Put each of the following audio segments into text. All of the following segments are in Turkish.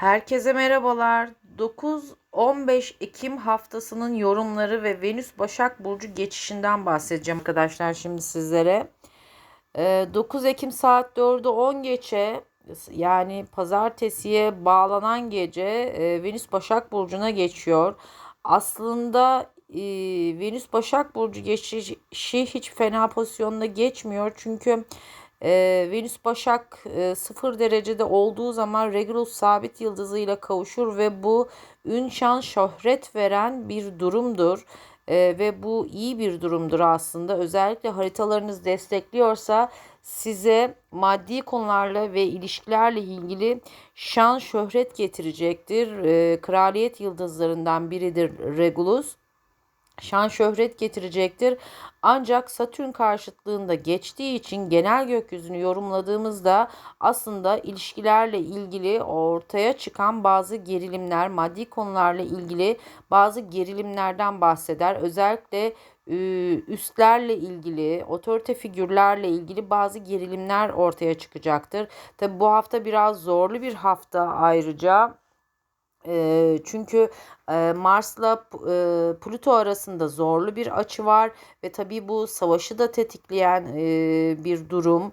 Herkese merhabalar. 9-15 Ekim haftasının yorumları ve Venüs Başak Burcu geçişinden bahsedeceğim arkadaşlar şimdi sizlere. Ee, 9 Ekim saat 4'ü 10 geçe yani pazartesiye bağlanan gece e, Venüs Başak Burcu'na geçiyor. Aslında e, Venüs Başak Burcu geçişi hiç fena pozisyonda geçmiyor. Çünkü e, Venüs Başak e, 0 derecede olduğu zaman Regulus sabit yıldızıyla kavuşur ve bu ün şan şöhret veren bir durumdur. E, ve bu iyi bir durumdur aslında. Özellikle haritalarınız destekliyorsa size maddi konularla ve ilişkilerle ilgili şan şöhret getirecektir. E, kraliyet yıldızlarından biridir Regulus şan şöhret getirecektir. Ancak Satürn karşıtlığında geçtiği için genel gökyüzünü yorumladığımızda aslında ilişkilerle ilgili ortaya çıkan bazı gerilimler, maddi konularla ilgili bazı gerilimlerden bahseder. Özellikle üstlerle ilgili, otorite figürlerle ilgili bazı gerilimler ortaya çıkacaktır. Tabi bu hafta biraz zorlu bir hafta ayrıca. Çünkü Mars'la e, Plüto arasında zorlu bir açı var ve tabii bu savaşı da tetikleyen bir durum.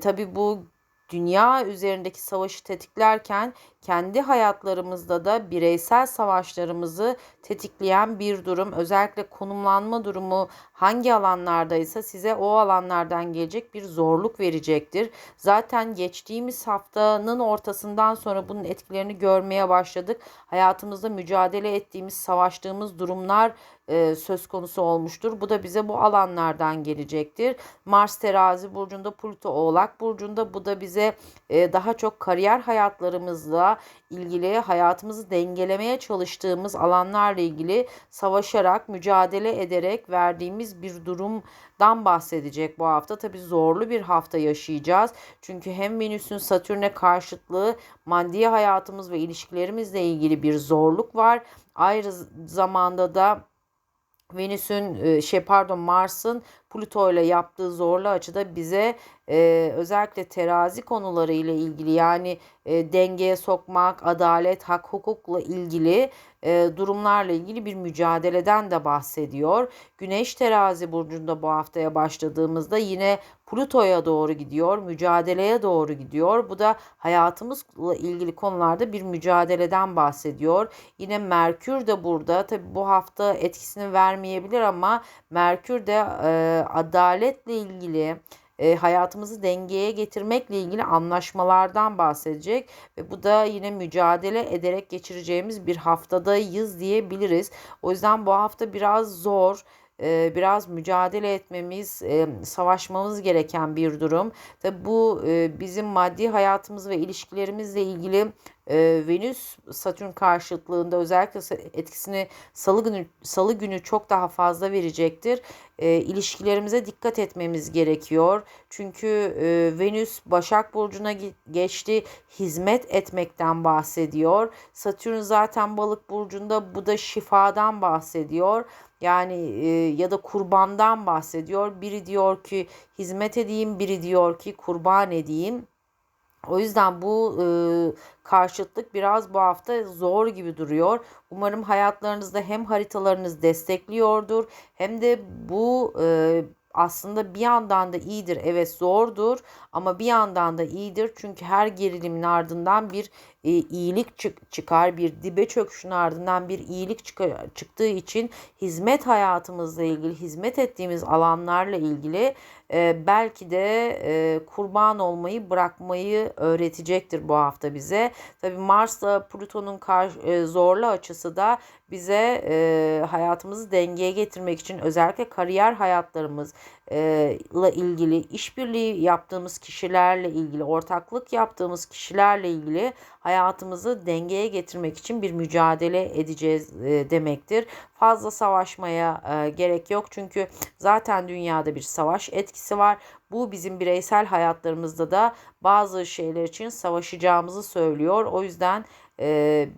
Tabii bu dünya üzerindeki savaşı tetiklerken kendi hayatlarımızda da bireysel savaşlarımızı tetikleyen bir durum. Özellikle konumlanma durumu hangi alanlardaysa size o alanlardan gelecek bir zorluk verecektir. Zaten geçtiğimiz haftanın ortasından sonra bunun etkilerini görmeye başladık. Hayatımızda mücadele ettiğimiz, savaştığımız durumlar e, söz konusu olmuştur. Bu da bize bu alanlardan gelecektir. Mars terazi burcunda, Plüto oğlak burcunda bu da bize e, daha çok kariyer hayatlarımızla ilgili hayatımızı dengelemeye çalıştığımız alanlarla ilgili savaşarak, mücadele ederek verdiğimiz bir durumdan bahsedecek bu hafta. Tabi zorlu bir hafta yaşayacağız. Çünkü hem Venüs'ün Satürn'e karşıtlığı maddi hayatımız ve ilişkilerimizle ilgili bir zorluk var. Ayrı zamanda da Venüs'ün şey pardon Mars'ın Plüto ile yaptığı zorlu açıda bize e, özellikle terazi konuları ile ilgili yani e, dengeye sokmak, adalet, hak, hukukla ilgili e, durumlarla ilgili bir mücadeleden de bahsediyor. Güneş terazi burcunda bu haftaya başladığımızda yine Plüto'ya doğru gidiyor, mücadeleye doğru gidiyor. Bu da hayatımızla ilgili konularda bir mücadeleden bahsediyor. Yine Merkür de burada. Tabi bu hafta etkisini vermeyebilir ama Merkür de e, adaletle ilgili e, hayatımızı dengeye getirmekle ilgili anlaşmalardan bahsedecek ve bu da yine mücadele ederek geçireceğimiz bir haftadayız diyebiliriz. O yüzden bu hafta biraz zor e, biraz mücadele etmemiz, e, savaşmamız gereken bir durum. Tabi bu e, bizim maddi hayatımız ve ilişkilerimizle ilgili Venüs Satürn karşıtlığında özellikle etkisini salı günü salı günü çok daha fazla verecektir. İlişkilerimize dikkat etmemiz gerekiyor. Çünkü Venüs Başak burcuna geçti. Hizmet etmekten bahsediyor. Satürn zaten Balık burcunda bu da şifadan bahsediyor. Yani e, ya da kurbandan bahsediyor. Biri diyor ki hizmet edeyim, biri diyor ki kurban edeyim. O yüzden bu e, karşıtlık biraz bu hafta zor gibi duruyor. Umarım hayatlarınızda hem haritalarınız destekliyordur hem de bu e, aslında bir yandan da iyidir. Evet zordur ama bir yandan da iyidir. Çünkü her gerilimin ardından bir e, iyilik çık çıkar. Bir dibe çöküşün ardından bir iyilik çıkar, çıktığı için hizmet hayatımızla ilgili, hizmet ettiğimiz alanlarla ilgili e, belki de e, kurban olmayı bırakmayı öğretecektir bu hafta bize. Tabii Mars'la Plüton'un e, zorlu açısı da bize e, hayatımızı dengeye getirmek için özellikle kariyer hayatlarımız ile ilgili işbirliği yaptığımız kişilerle ilgili ortaklık yaptığımız kişilerle ilgili hayatımızı dengeye getirmek için bir mücadele edeceğiz demektir. Fazla savaşmaya gerek yok çünkü zaten dünyada bir savaş etkisi var. Bu bizim bireysel hayatlarımızda da bazı şeyler için savaşacağımızı söylüyor. O yüzden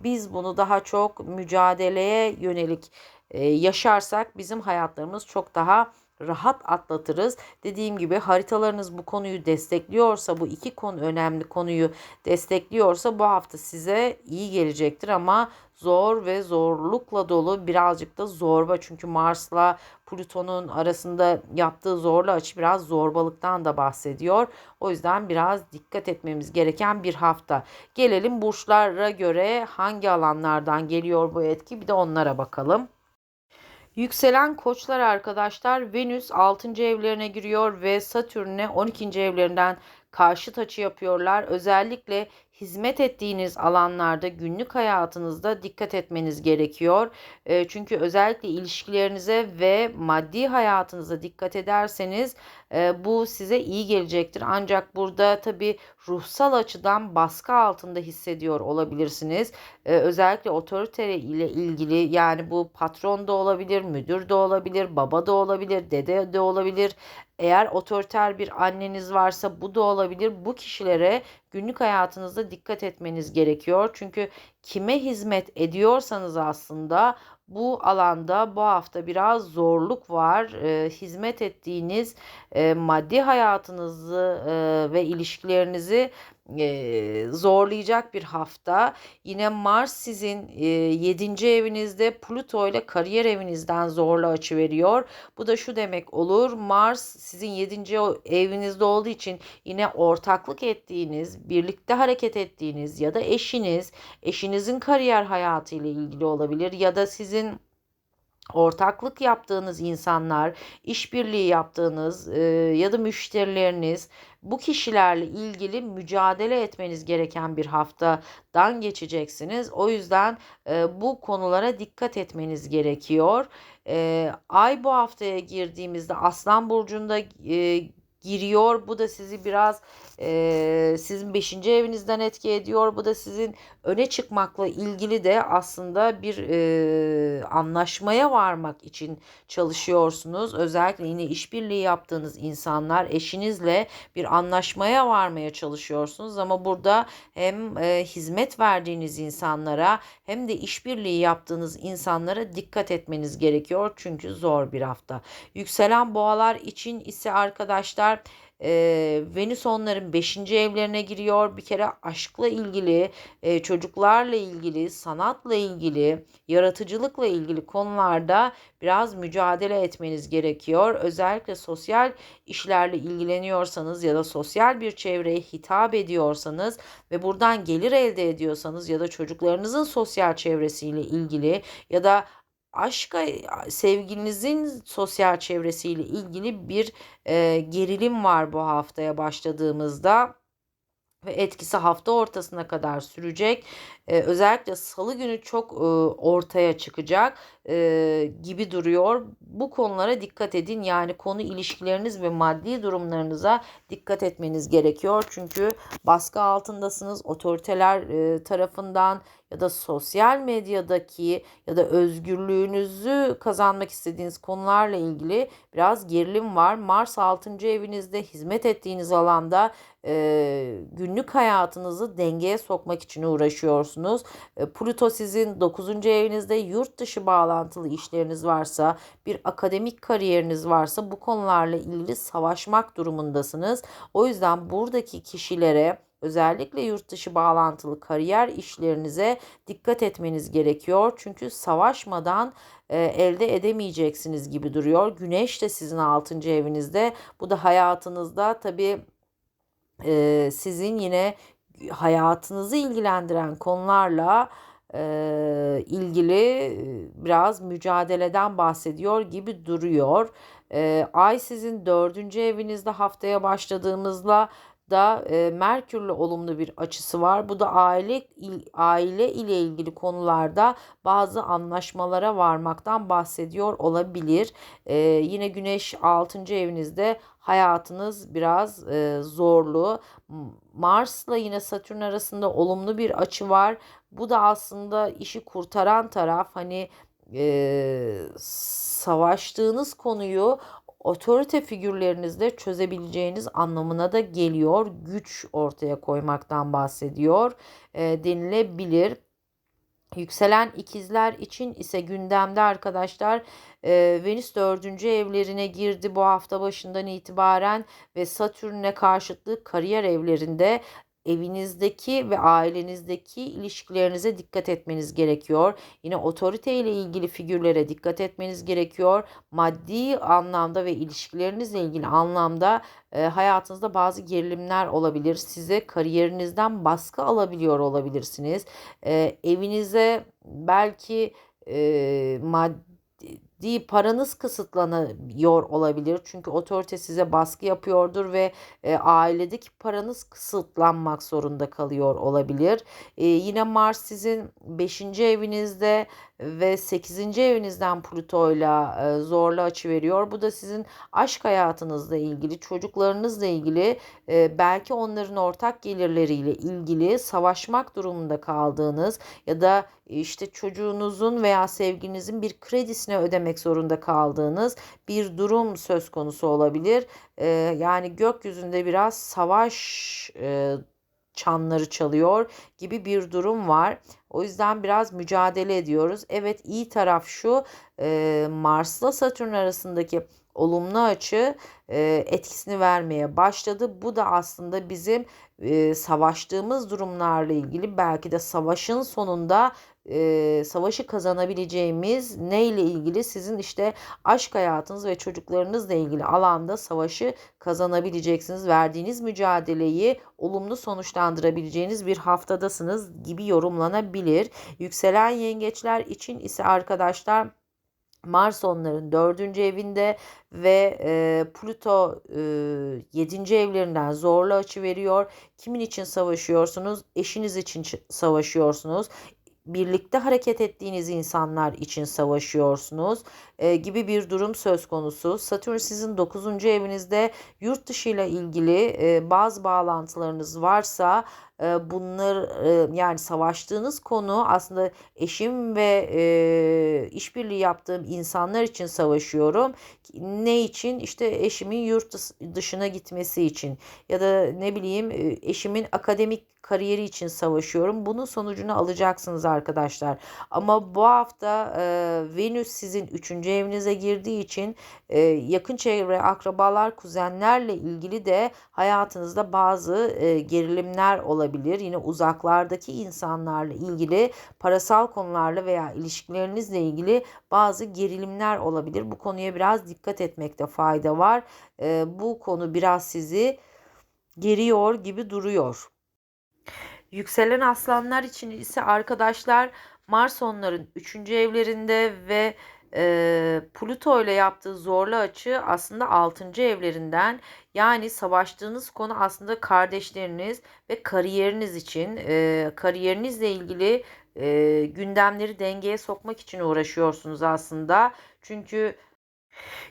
biz bunu daha çok mücadeleye yönelik yaşarsak bizim hayatlarımız çok daha rahat atlatırız. Dediğim gibi haritalarınız bu konuyu destekliyorsa bu iki konu önemli konuyu destekliyorsa bu hafta size iyi gelecektir ama zor ve zorlukla dolu birazcık da zorba çünkü Mars'la Plüton'un arasında yaptığı zorlu açı biraz zorbalıktan da bahsediyor. O yüzden biraz dikkat etmemiz gereken bir hafta. Gelelim burçlara göre hangi alanlardan geliyor bu etki bir de onlara bakalım. Yükselen koçlar arkadaşlar Venüs 6. evlerine giriyor ve Satürn'e 12. evlerinden karşıt açı yapıyorlar. Özellikle hizmet ettiğiniz alanlarda günlük hayatınızda dikkat etmeniz gerekiyor. E, çünkü özellikle ilişkilerinize ve maddi hayatınıza dikkat ederseniz e, bu size iyi gelecektir. Ancak burada tabi ruhsal açıdan baskı altında hissediyor olabilirsiniz. E, özellikle otorite ile ilgili yani bu patron da olabilir, müdür de olabilir, baba da olabilir, dede de olabilir. Eğer otoriter bir anneniz varsa bu da olabilir. Bu kişilere günlük hayatınızda dikkat etmeniz gerekiyor. Çünkü kime hizmet ediyorsanız aslında bu alanda bu hafta biraz zorluk var. E, hizmet ettiğiniz e, maddi hayatınızı e, ve ilişkilerinizi e, zorlayacak bir hafta. Yine Mars sizin e, 7. evinizde Pluto ile kariyer evinizden zorlu açı veriyor. Bu da şu demek olur. Mars sizin 7. evinizde olduğu için yine ortaklık ettiğiniz, birlikte hareket ettiğiniz ya da eşiniz, eşinizin kariyer hayatı ile ilgili olabilir ya da sizin ortaklık yaptığınız insanlar, işbirliği yaptığınız e, ya da müşterileriniz bu kişilerle ilgili mücadele etmeniz gereken bir haftadan geçeceksiniz. O yüzden e, bu konulara dikkat etmeniz gerekiyor. E, ay bu haftaya girdiğimizde Aslan burcunda e, giriyor. Bu da sizi biraz e, sizin 5. evinizden etki ediyor. Bu da sizin öne çıkmakla ilgili de aslında bir e, anlaşmaya varmak için çalışıyorsunuz. Özellikle yine işbirliği yaptığınız insanlar eşinizle bir anlaşmaya varmaya çalışıyorsunuz. Ama burada hem e, hizmet verdiğiniz insanlara hem de işbirliği yaptığınız insanlara dikkat etmeniz gerekiyor. Çünkü zor bir hafta. Yükselen boğalar için ise arkadaşlar e, Venüs onların 5. evlerine giriyor. Bir kere aşkla ilgili, e, çocuklarla ilgili, sanatla ilgili, yaratıcılıkla ilgili konularda biraz mücadele etmeniz gerekiyor. Özellikle sosyal işlerle ilgileniyorsanız ya da sosyal bir çevreye hitap ediyorsanız ve buradan gelir elde ediyorsanız ya da çocuklarınızın sosyal çevresiyle ilgili ya da aşka sevgilinizin sosyal çevresiyle ilgili bir e, gerilim var bu haftaya başladığımızda ve etkisi hafta ortasına kadar sürecek. Ee, özellikle salı günü çok e, ortaya çıkacak e, gibi duruyor. Bu konulara dikkat edin. Yani konu ilişkileriniz ve maddi durumlarınıza dikkat etmeniz gerekiyor. Çünkü baskı altındasınız. Otoriteler e, tarafından ya da sosyal medyadaki ya da özgürlüğünüzü kazanmak istediğiniz konularla ilgili biraz gerilim var. Mars 6. evinizde hizmet ettiğiniz alanda e, günlük hayatınızı dengeye sokmak için uğraşıyorsunuz. E, Pluto sizin 9. evinizde yurt dışı bağlantılı işleriniz varsa, bir akademik kariyeriniz varsa bu konularla ilgili savaşmak durumundasınız. O yüzden buradaki kişilere özellikle yurt dışı bağlantılı kariyer işlerinize dikkat etmeniz gerekiyor. Çünkü savaşmadan e, elde edemeyeceksiniz gibi duruyor. Güneş de sizin 6. evinizde. Bu da hayatınızda tabii e, sizin yine hayatınızı ilgilendiren konularla e, ilgili biraz mücadeleden bahsediyor gibi duruyor. E, ay sizin dördüncü evinizde haftaya başladığımızda da e, Merkür'le olumlu bir açısı var. Bu da aile il, aile ile ilgili konularda bazı anlaşmalara varmaktan bahsediyor olabilir. E, yine Güneş 6. evinizde hayatınız biraz e, zorlu. Mars'la yine Satürn arasında olumlu bir açı var. Bu da aslında işi kurtaran taraf hani e, savaştığınız konuyu otorite figürlerinizle çözebileceğiniz anlamına da geliyor. Güç ortaya koymaktan bahsediyor e, denilebilir. Yükselen ikizler için ise gündemde arkadaşlar e, Venüs dördüncü evlerine girdi bu hafta başından itibaren ve Satürn'e karşıtlığı kariyer evlerinde evinizdeki ve ailenizdeki ilişkilerinize dikkat etmeniz gerekiyor. Yine otorite ile ilgili figürlere dikkat etmeniz gerekiyor. Maddi anlamda ve ilişkilerinizle ilgili anlamda e, hayatınızda bazı gerilimler olabilir. Size kariyerinizden baskı alabiliyor olabilirsiniz. E, evinize belki e, maddi maddi paranız kısıtlanıyor olabilir. Çünkü otorite size baskı yapıyordur ve e, ailedeki paranız kısıtlanmak zorunda kalıyor olabilir. E, yine Mars sizin 5. evinizde ve 8. evinizden Plüto ile e, zorlu açı veriyor. Bu da sizin aşk hayatınızla ilgili, çocuklarınızla ilgili, e, belki onların ortak gelirleriyle ilgili savaşmak durumunda kaldığınız ya da işte çocuğunuzun veya sevginizin bir kredisine ödemek zorunda kaldığınız bir durum söz konusu olabilir. E, yani gökyüzünde biraz savaş çanları çalıyor gibi bir durum var. O yüzden biraz mücadele ediyoruz. Evet iyi taraf şu Mars'la Satürn arasındaki olumlu açı etkisini vermeye başladı. Bu da aslında bizim savaştığımız durumlarla ilgili belki de savaşın sonunda e, savaşı kazanabileceğimiz neyle ilgili sizin işte aşk hayatınız ve çocuklarınızla ilgili alanda savaşı kazanabileceksiniz. Verdiğiniz mücadeleyi olumlu sonuçlandırabileceğiniz bir haftadasınız gibi yorumlanabilir. Yükselen yengeçler için ise arkadaşlar Mars onların dördüncü evinde ve e, Plüto e, yedinci evlerinden zorlu açı veriyor. Kimin için savaşıyorsunuz? Eşiniz için savaşıyorsunuz birlikte hareket ettiğiniz insanlar için savaşıyorsunuz e, gibi bir durum söz konusu. Satürn sizin 9. evinizde yurt dışı ile ilgili e, bazı bağlantılarınız varsa bunlar yani savaştığınız konu aslında eşim ve e, işbirliği yaptığım insanlar için savaşıyorum. Ne için? İşte eşimin yurt dışına gitmesi için ya da ne bileyim eşimin akademik kariyeri için savaşıyorum. Bunun sonucunu alacaksınız arkadaşlar. Ama bu hafta e, Venüs sizin 3. evinize girdiği için e, yakın çevre, akrabalar, kuzenlerle ilgili de hayatınızda bazı e, gerilimler olabilir. Yine uzaklardaki insanlarla ilgili parasal konularla veya ilişkilerinizle ilgili bazı gerilimler olabilir. Bu konuya biraz dikkat etmekte fayda var. E, bu konu biraz sizi geriyor gibi duruyor. Yükselen aslanlar için ise arkadaşlar Mars onların 3. evlerinde ve e, Plüto ile yaptığı zorlu açı aslında 6. evlerinden yani savaştığınız konu aslında kardeşleriniz ve kariyeriniz için e, kariyerinizle ilgili e, gündemleri dengeye sokmak için uğraşıyorsunuz aslında. Çünkü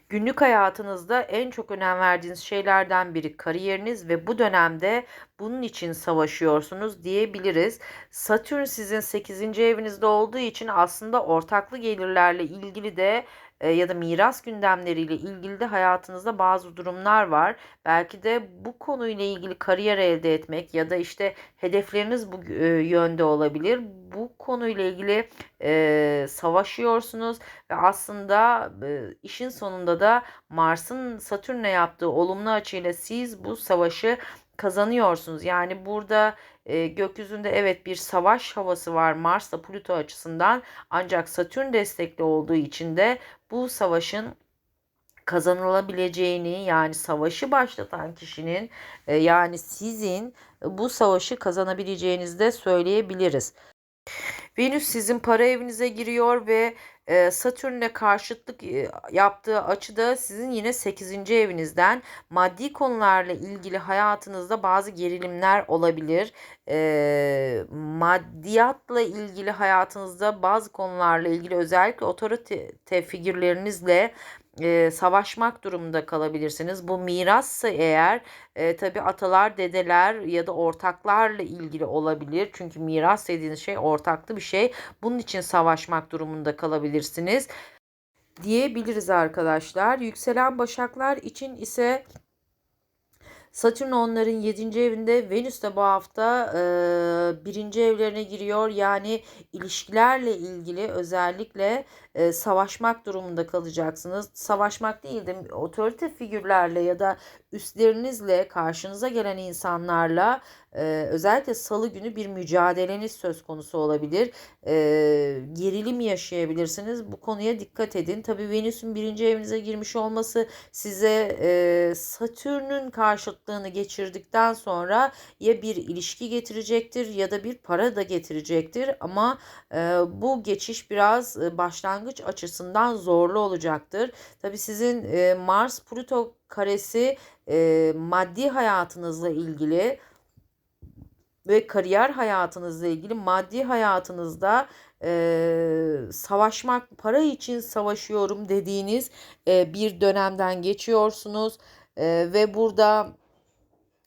Günlük hayatınızda en çok önem verdiğiniz şeylerden biri kariyeriniz ve bu dönemde bunun için savaşıyorsunuz diyebiliriz. Satürn sizin 8. evinizde olduğu için aslında ortaklı gelirlerle ilgili de ya da miras gündemleriyle ilgili de hayatınızda bazı durumlar var. Belki de bu konuyla ilgili kariyer elde etmek ya da işte hedefleriniz bu yönde olabilir. Bu konuyla ilgili e, savaşıyorsunuz ve aslında e, işin sonunda da Mars'ın Satürn'le yaptığı olumlu açıyla siz bu savaşı kazanıyorsunuz. Yani burada e, gökyüzünde evet bir savaş havası var Mars'la Plüto açısından ancak Satürn destekli olduğu için de bu savaşın kazanılabileceğini yani savaşı başlatan kişinin e, yani sizin bu savaşı kazanabileceğinizi de söyleyebiliriz. Venüs sizin para evinize giriyor ve e, Satürn'le karşıtlık e, yaptığı açıda sizin yine 8. evinizden maddi konularla ilgili hayatınızda bazı gerilimler olabilir. E, maddiyatla ilgili hayatınızda bazı konularla ilgili özellikle otorite figürlerinizle e, savaşmak durumunda kalabilirsiniz. Bu mirassa eğer e, tabi atalar, dedeler ya da ortaklarla ilgili olabilir. Çünkü miras dediğiniz şey ortaklı bir şey. Bunun için savaşmak durumunda kalabilirsiniz diyebiliriz arkadaşlar. Yükselen başaklar için ise Satürn onların 7. evinde, Venüs de bu hafta e, birinci evlerine giriyor. Yani ilişkilerle ilgili özellikle e, savaşmak durumunda kalacaksınız. Savaşmak değil de otorite figürlerle ya da üstlerinizle karşınıza gelen insanlarla e, özellikle salı günü bir mücadeleniz söz konusu olabilir. E, gerilim yaşayabilirsiniz. Bu konuya dikkat edin. Tabii Venüs'ün birinci evinize girmiş olması size e, Satürn'ün karşıtlığını geçirdikten sonra ya bir ilişki getirecektir ya da bir para da getirecektir. Ama e, bu geçiş biraz e, başlangıç açısından zorlu olacaktır. Tabii sizin e, Mars Plüto karesi e, maddi hayatınızla ilgili ve kariyer hayatınızla ilgili maddi hayatınızda e, savaşmak, para için savaşıyorum dediğiniz e, bir dönemden geçiyorsunuz. E, ve burada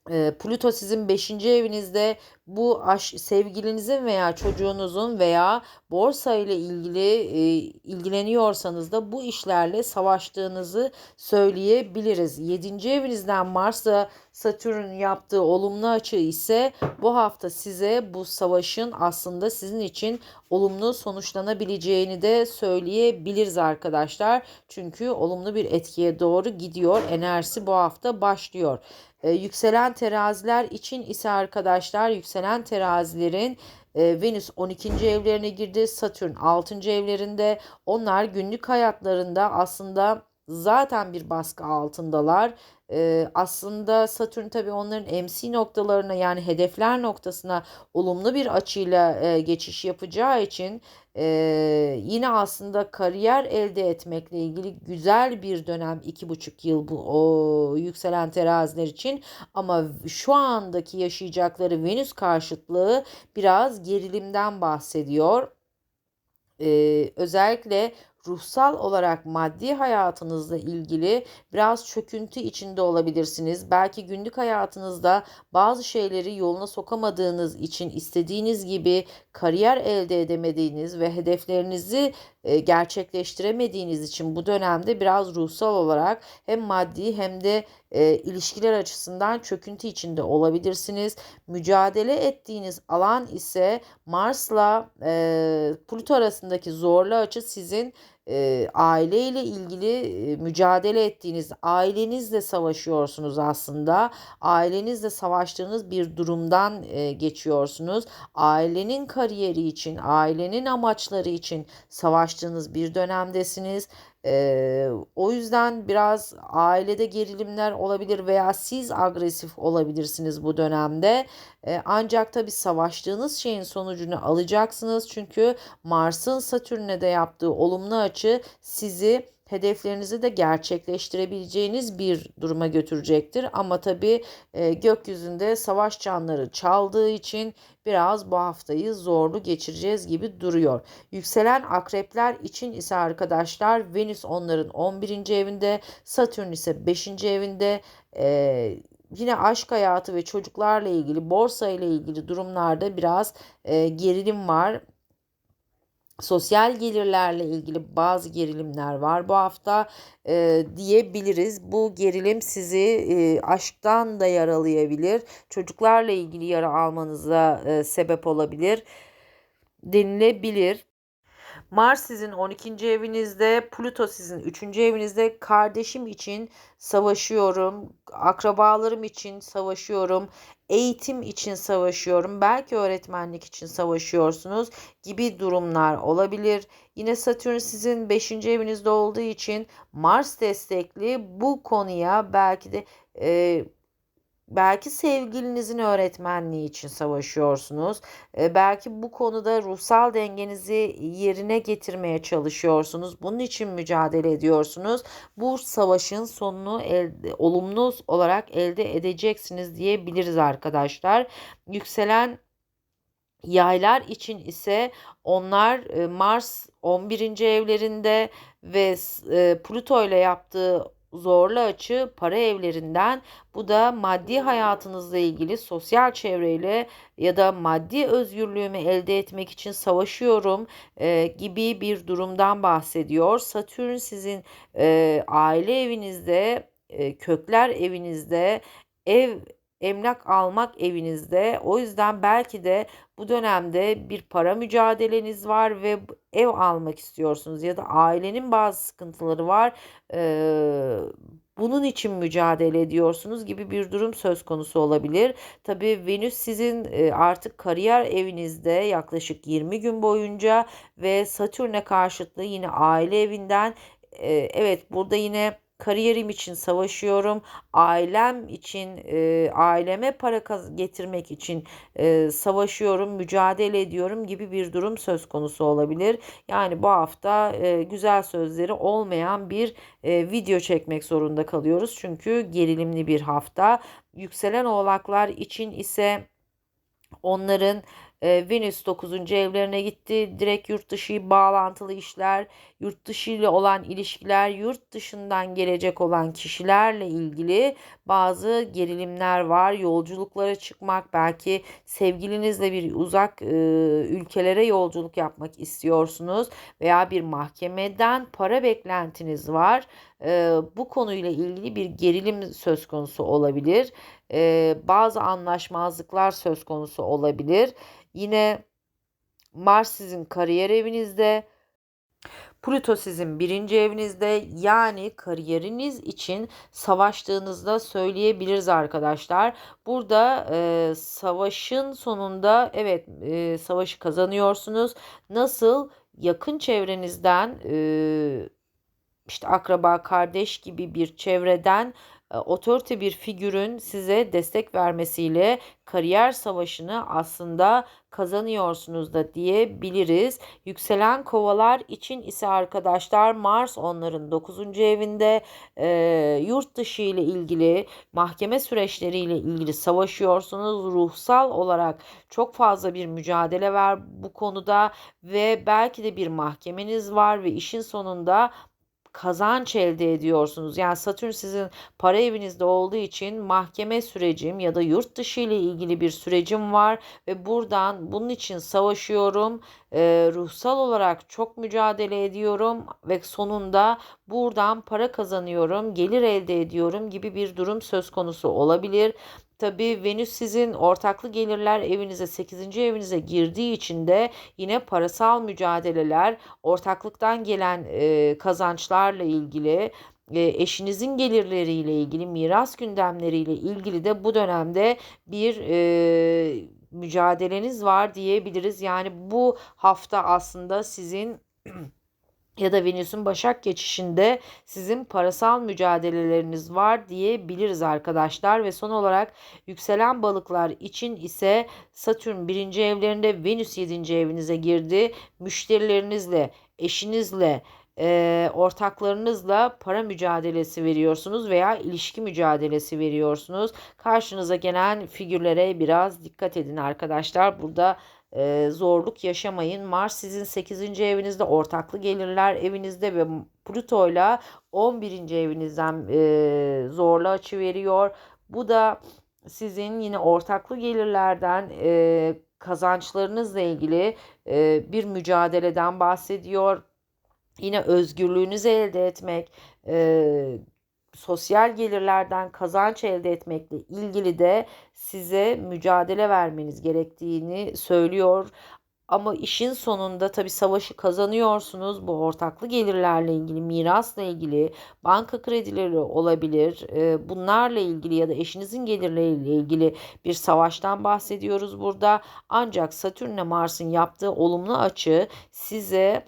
e, Plüto sizin 5. evinizde bu aş, sevgilinizin veya çocuğunuzun veya borsa ile ilgili e, ilgileniyorsanız da bu işlerle savaştığınızı söyleyebiliriz. 7. evinizden Mars'a Satürn yaptığı olumlu açı ise bu hafta size bu savaşın aslında sizin için olumlu sonuçlanabileceğini de söyleyebiliriz arkadaşlar. Çünkü olumlu bir etkiye doğru gidiyor. Enerjisi bu hafta başlıyor. Ee, yükselen teraziler için ise arkadaşlar yükselen terazilerin e, Venüs 12. evlerine girdi. Satürn 6. evlerinde. Onlar günlük hayatlarında aslında zaten bir baskı altındalar. Ee, aslında Satürn tabii onların MC noktalarına yani hedefler noktasına olumlu bir açıyla e, geçiş yapacağı için e, yine aslında kariyer elde etmekle ilgili güzel bir dönem iki buçuk yıl bu o yükselen teraziler için ama şu andaki yaşayacakları Venüs karşıtlığı biraz gerilimden bahsediyor. Ee, özellikle ruhsal olarak maddi hayatınızla ilgili biraz çöküntü içinde olabilirsiniz. Belki günlük hayatınızda bazı şeyleri yoluna sokamadığınız için istediğiniz gibi kariyer elde edemediğiniz ve hedeflerinizi gerçekleştiremediğiniz için bu dönemde biraz ruhsal olarak hem maddi hem de e, ilişkiler açısından çöküntü içinde olabilirsiniz. Mücadele ettiğiniz alan ise Mars'la e, Plüto arasındaki zorlu açı sizin e, aileyle ilgili e, mücadele ettiğiniz, ailenizle savaşıyorsunuz aslında. Ailenizle savaştığınız bir durumdan e, geçiyorsunuz. Ailenin kariyeri için, ailenin amaçları için savaştığınız bir dönemdesiniz. Ee, o yüzden biraz ailede gerilimler olabilir veya siz agresif olabilirsiniz bu dönemde. Ee, ancak tabii savaştığınız şeyin sonucunu alacaksınız. Çünkü Mars'ın Satürn'e de yaptığı olumlu açı sizi hedeflerinizi de gerçekleştirebileceğiniz bir duruma götürecektir. Ama tabii e, gökyüzünde savaş canları çaldığı için biraz bu haftayı zorlu geçireceğiz gibi duruyor. Yükselen akrepler için ise arkadaşlar Venüs onların 11. evinde, Satürn ise 5. evinde. E, yine aşk hayatı ve çocuklarla ilgili, borsa ile ilgili durumlarda biraz e, gerilim var. Sosyal gelirlerle ilgili bazı gerilimler var bu hafta e, diyebiliriz. Bu gerilim sizi e, aşktan da yaralayabilir. Çocuklarla ilgili yara almanıza e, sebep olabilir denilebilir. Mars sizin 12. evinizde, Plüto sizin 3. evinizde. Kardeşim için savaşıyorum, akrabalarım için savaşıyorum, eğitim için savaşıyorum, belki öğretmenlik için savaşıyorsunuz gibi durumlar olabilir. Yine Satürn sizin 5. evinizde olduğu için Mars destekli bu konuya belki de e, belki sevgilinizin öğretmenliği için savaşıyorsunuz. E, belki bu konuda ruhsal dengenizi yerine getirmeye çalışıyorsunuz. Bunun için mücadele ediyorsunuz. Bu savaşın sonunu elde, olumlu olarak elde edeceksiniz diyebiliriz arkadaşlar. Yükselen Yaylar için ise onlar e, Mars 11. evlerinde ve e, Plüto ile yaptığı zorlu açı para evlerinden bu da maddi hayatınızla ilgili sosyal çevreyle ya da maddi özgürlüğümü elde etmek için savaşıyorum e, gibi bir durumdan bahsediyor. Satürn sizin e, aile evinizde, e, kökler evinizde ev emlak almak evinizde. O yüzden belki de bu dönemde bir para mücadeleniz var ve ev almak istiyorsunuz ya da ailenin bazı sıkıntıları var. Ee, bunun için mücadele ediyorsunuz gibi bir durum söz konusu olabilir. Tabii Venüs sizin artık kariyer evinizde yaklaşık 20 gün boyunca ve Satürn'e karşıtlığı yine aile evinden evet burada yine kariyerim için savaşıyorum. Ailem için, e, aileme para getirmek için e, savaşıyorum, mücadele ediyorum gibi bir durum söz konusu olabilir. Yani bu hafta e, güzel sözleri olmayan bir e, video çekmek zorunda kalıyoruz. Çünkü gerilimli bir hafta. Yükselen oğlaklar için ise onların e, Venüs 9. evlerine gitti. Direkt yurt dışı bağlantılı işler, yurt dışı ile olan ilişkiler, yurt dışından gelecek olan kişilerle ilgili bazı gerilimler var. Yolculuklara çıkmak, belki sevgilinizle bir uzak e, ülkelere yolculuk yapmak istiyorsunuz veya bir mahkemeden para beklentiniz var. E, bu konuyla ilgili bir gerilim söz konusu olabilir. E, bazı anlaşmazlıklar söz konusu olabilir. Yine Mars sizin kariyer evinizde. Plüto sizin birinci evinizde yani kariyeriniz için savaştığınızda söyleyebiliriz arkadaşlar. Burada e, savaşın sonunda evet e, savaşı kazanıyorsunuz. Nasıl yakın çevrenizden e, işte akraba, kardeş gibi bir çevreden e, otorite bir figürün size destek vermesiyle kariyer savaşını aslında kazanıyorsunuz da diyebiliriz. Yükselen kovalar için ise arkadaşlar Mars onların 9. evinde e, yurt dışı ile ilgili mahkeme süreçleriyle ilgili savaşıyorsunuz. Ruhsal olarak çok fazla bir mücadele var bu konuda ve belki de bir mahkemeniz var ve işin sonunda kazanç elde ediyorsunuz. Yani Satürn sizin para evinizde olduğu için mahkeme sürecim ya da yurt dışı ile ilgili bir sürecim var ve buradan bunun için savaşıyorum. E, ruhsal olarak çok mücadele ediyorum ve sonunda buradan para kazanıyorum, gelir elde ediyorum gibi bir durum söz konusu olabilir. Tabi Venüs sizin ortaklı gelirler evinize 8. evinize girdiği için de yine parasal mücadeleler, ortaklıktan gelen e, kazançlarla ilgili e, eşinizin gelirleriyle ilgili, miras gündemleriyle ilgili de bu dönemde bir e, mücadeleniz var diyebiliriz. Yani bu hafta aslında sizin ya da Venüs'ün Başak geçişinde sizin parasal mücadeleleriniz var diyebiliriz arkadaşlar ve son olarak yükselen balıklar için ise Satürn 1. evlerinde Venüs 7. evinize girdi. Müşterilerinizle, eşinizle, e, ortaklarınızla para mücadelesi veriyorsunuz veya ilişki mücadelesi veriyorsunuz. Karşınıza gelen figürlere biraz dikkat edin arkadaşlar. Burada e, zorluk yaşamayın. Mars sizin 8. evinizde ortaklı gelirler evinizde ve Pluto ile 11. evinizden e, zorlu açı veriyor. Bu da sizin yine ortaklı gelirlerden e, kazançlarınızla ilgili e, bir mücadeleden bahsediyor. Yine özgürlüğünüzü elde etmek, e, sosyal gelirlerden kazanç elde etmekle ilgili de size mücadele vermeniz gerektiğini söylüyor. Ama işin sonunda tabii savaşı kazanıyorsunuz. Bu ortaklı gelirlerle ilgili, mirasla ilgili, banka kredileri olabilir. Ee, bunlarla ilgili ya da eşinizin gelirleriyle ilgili bir savaştan bahsediyoruz burada. Ancak Satürn Mars'ın yaptığı olumlu açı size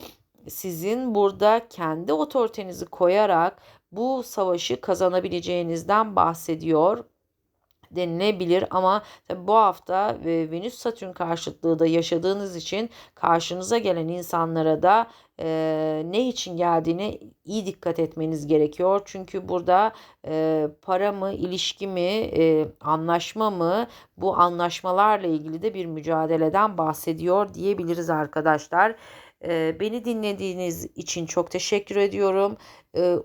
sizin burada kendi otoritenizi koyarak bu savaşı kazanabileceğinizden bahsediyor denilebilir ama bu hafta e, Venüs Satürn karşıtlığı da yaşadığınız için karşınıza gelen insanlara da e, ne için geldiğine iyi dikkat etmeniz gerekiyor. Çünkü burada e, para mı, ilişki mi, e, anlaşma mı bu anlaşmalarla ilgili de bir mücadeleden bahsediyor diyebiliriz arkadaşlar. Beni dinlediğiniz için çok teşekkür ediyorum.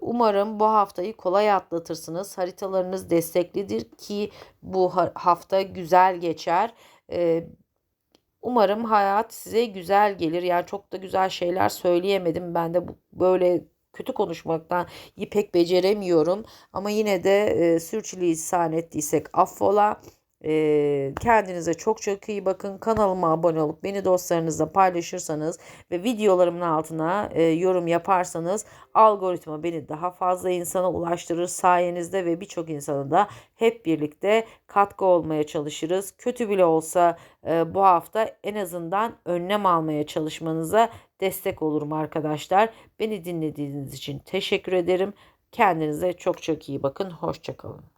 Umarım bu haftayı kolay atlatırsınız. Haritalarınız desteklidir ki bu hafta güzel geçer. Umarım hayat size güzel gelir. Yani çok da güzel şeyler söyleyemedim. Ben de böyle kötü konuşmaktan pek beceremiyorum. Ama yine de e, sürçülisan ettiysek affola. Kendinize çok çok iyi bakın. Kanalıma abone olup beni dostlarınızla paylaşırsanız ve videolarımın altına yorum yaparsanız algoritma beni daha fazla insana ulaştırır sayenizde ve birçok insana da hep birlikte katkı olmaya çalışırız. Kötü bile olsa bu hafta en azından önlem almaya çalışmanıza destek olurum arkadaşlar. Beni dinlediğiniz için teşekkür ederim. Kendinize çok çok iyi bakın. Hoşçakalın.